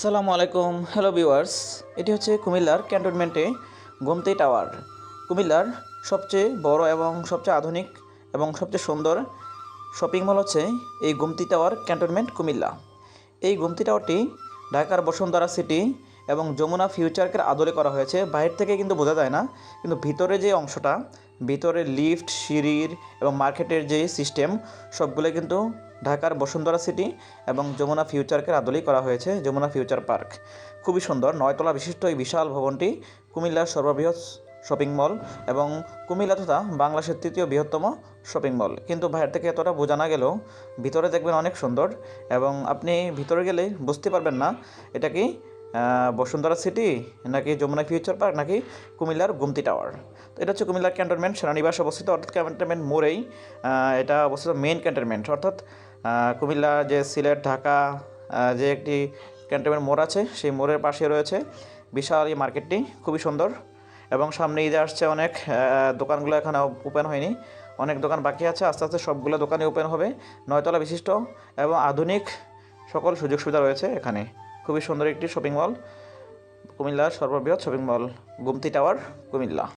আসসালামু আলাইকুম hello viewers এটি হচ্ছে কুমিল্লার ক্যান্টনমেন্টে গোমতি টাওয়ার। কুমিল্লার সবচেয়ে বড় এবং সবচেয়ে আধুনিক এবং সবচেয়ে সুন্দর শপিং মল হচ্ছে এই গোমতি টাওয়ার ক্যান্টনমেন্ট কুমিল্লা। এই গোমতি টাওয়ারটি ঢাকার বসুন্ধরা সিটি এবং যমুনা ফিউচারকে আদলে করা হয়েছে। বাইরে থেকে কিন্তু বোঝা যায় না, কিন্তু ভিতরে যে অংশটা ভিতরে লিফট, সিঁড়ির এবং মার্কেটের যে সিস্টেম, সবগুলো কিন্তু ঢাকার বসুন্ধরা সিটি এবং যমুনা ফিউচারকে আদলেই করা হয়েছে, যমুনা ফিউচার পার্ক। খুবই সুন্দর, নয়তলা বিশিষ্ট এই বিশাল ভবনটি কুমিল্লার সর্ববৃহৎ শপিং মল এবং কুমিল্লা তথা বাংলাদেশের তৃতীয় বৃহত্তম শপিং মল। কিন্তু বাইরে থেকে এতটা বোঝা না গেলেও ভিতরে দেখবেন অনেক সুন্দর এবং আপনি ভিতরে গেলে বুঝতে পারবেন না, এটা কি বসুন্ধরা সিটি নাকি যমুনা ফিউচার পার্ক নাকি কুমিল্লার গুমতি টাওয়ার। তো এটা হচ্ছে কুমিল্লার ক্যান্টনমেন্ট, সেনানিবাস অবস্থিত। অর্থাৎ ক্যান্টনমেন্ট মোড়েই এটা অবস্থিত মেইন ক্যান্টনমেন্ট। অর্থাৎ কুমিল্লা যে সিলেট, ঢাকা যে একটি ক্যান্টনমেন্ট মোড় আছে, সেই মোড়ের পাশে রয়েছে বিশাল এই মার্কেটটি, খুবই সুন্দর। এবং সামনে ঈদে আসছে অনেক দোকানগুলো এখানে ওপেন হয়নি। অনেক দোকান বাকি আছে, আস্তে আস্তে সবগুলো দোকানই ওপেন হবে। নয়তলা বিশিষ্ট এবং আধুনিক সকল সুযোগ সুবিধা রয়েছে এখানে। খুবই সুন্দর একটি শপিং মল কুমিল্লার সর্ববৃহৎ shopping mall Gumti tower Comilla.